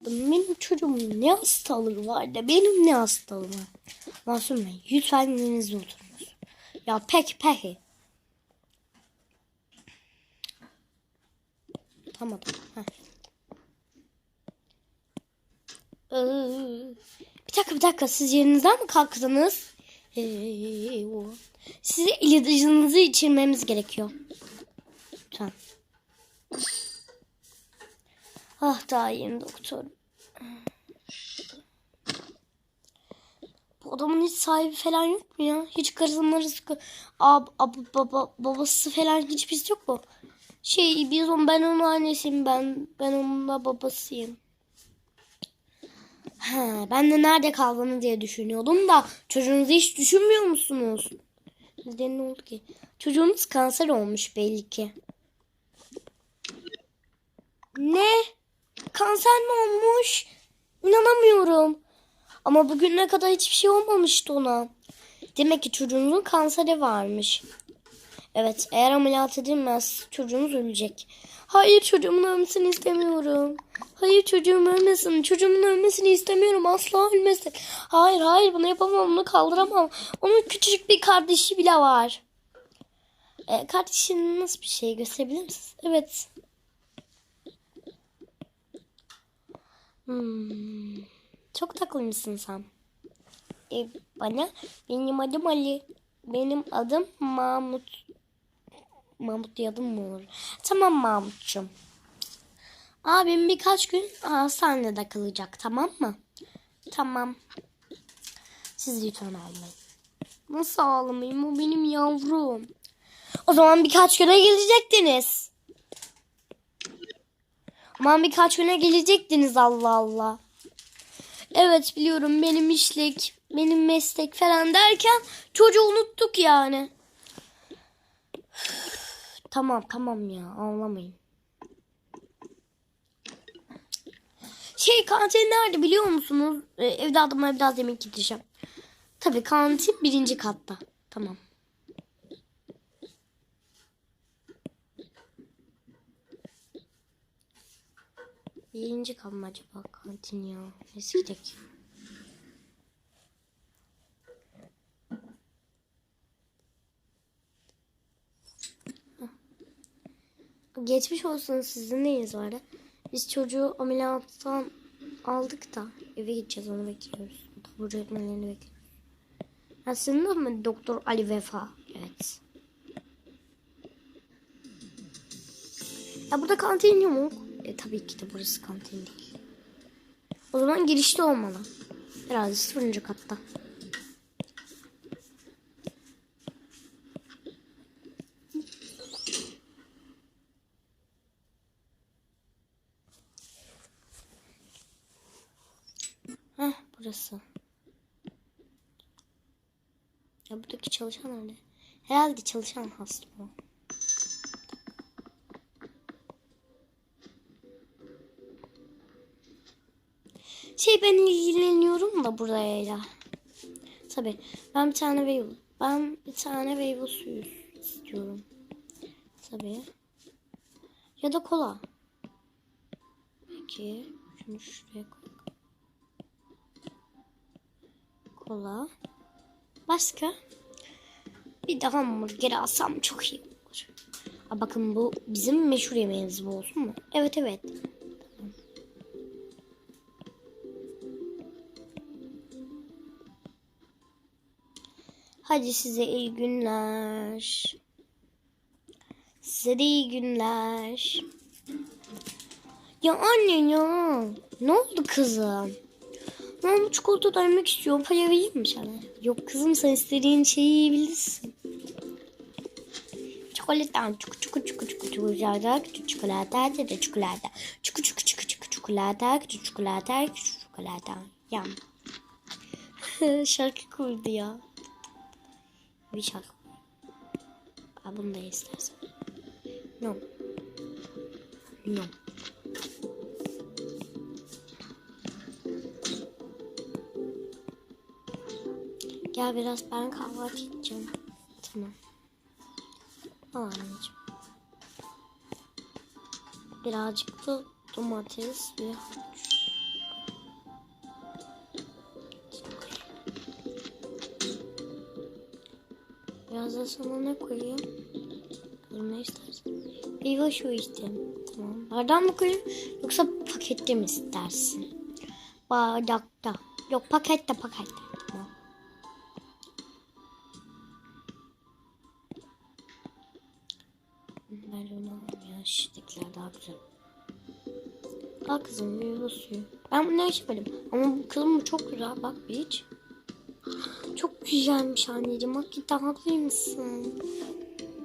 Benim çocuğumun ne hastalığı var da benim ne hastalığım var. Masum Bey lütfen yerinizde oturunuz. Ya peki peki. Tamam. Heh. Ee, bir dakika bir dakika siz yerinizden mi kalktınız? Ee. Size ilacınızı içirmemiz gerekiyor. Lütfen. Ah daha yeni doktor. Bu adamın hiç sahibi falan yok mu ya? Hiç karısının ab, ab, baba, babası falan hiç biz yok mu? Şey biz on ben onun annesiyim ben ben onun da babasıyım. Ha, ben de nerede kaldığını diye düşünüyordum da çocuğunuzu hiç düşünmüyor musunuz? Neden ne oldu ki? Çocuğunuz kanser olmuş belli ki. Ne? Kanser mi olmuş? İnanamıyorum. Ama bugüne kadar hiçbir şey olmamıştı ona. Demek ki çocuğunuzun kanseri varmış. Evet eğer ameliyat edilmez çocuğunuz ölecek. Hayır çocuğumun ölmesini istemiyorum. Hayır çocuğum ölmesin. Çocuğumun ölmesini istemiyorum. Asla ölmesin. Hayır hayır bunu yapamam. Bunu kaldıramam. Onun küçücük bir kardeşi bile var. E, kardeşinin nasıl bir şey gösterebilir misiniz? Evet. Hmm. Çok takılmışsın sen. E, bana benim adım Ali. Benim adım Mahmut. Mahmut diye adım mı olur? Tamam Mahmut'cum. Abim birkaç gün hastanede kalacak tamam mı? Tamam. Siz lütfen ağlamayın. Nasıl ağlamayayım? O benim yavrum. O zaman birkaç güne gelecektiniz. Aman birkaç güne gelecektiniz Allah Allah. Evet biliyorum benim işlik, benim meslek falan derken çocuğu unuttuk yani. tamam tamam ya ağlamayın. Şey kantin nerede biliyor musunuz? Ee, evladıma biraz yemek gideceğim. Tabii kantin birinci katta. Tamam. Kat mı acaba kantin ya? Neyse. Geçmiş olsun sizin neyiniz vardı? Biz çocuğu ameliyattan aldık da eve gideceğiz onu bekliyoruz. Taburcu etmelerini bekliyoruz. Adın mı Doktor Ali Vefa? Evet. Ya burada kantin yok. E tabii ki de burası kantin değil. O zaman girişte olmalı. Herhalde sıfırıncı katta. Heh burası. Ya buradaki çalışan nerede? Herhalde çalışan hasta bu. Şey ben ilgileniyorum da buraya. Tabi ben bir tane wave ben bir tane wave suyu istiyorum. Tabi. Ya da kola. Peki şunu şuraya koy. Kola. Başka? Bir de hamburger alsam çok iyi olur. Aa, bakın bu bizim meşhur yemeğimiz bu olsun mu? Evet evet. Hadi size iyi günler. Size de iyi günler. Ya anne ya. Ne oldu kızım? Ben bu çikolata yemek istiyorum. Paya vereyim mi sana? Yok kızım sen istediğin şeyi yiyebilirsin. Çikolata, çuku çuku çuku çuku çikolata, küçük çikolata, dede çikolata, çuku çuku çuku çuku çikolata, küçük çikolata, küçük çikolata. Yam. Şarkı kurdu ya. Bir şarkı. Aa, bunu da istersen. No. No. Gel biraz ben kahvaltı edeceğim. Tamam. Al anneciğim. Birazcık da domates ve havuç. Sana ne koyayım? Ne istersin? Meyve şu istedim. Tamam. Bardağı mı koyayım yoksa pakette mi istersin? Bardakta. Yok pakette pakette. Tamam. Ben onu alayım ya. Şişlikler daha güzel. Al kızım meyve suyu. Ben bunu içmedim. Ama bu kızım bu çok güzel. Bak bir iç. Güzelmiş anneciğim. Hakikaten haklıymışsın.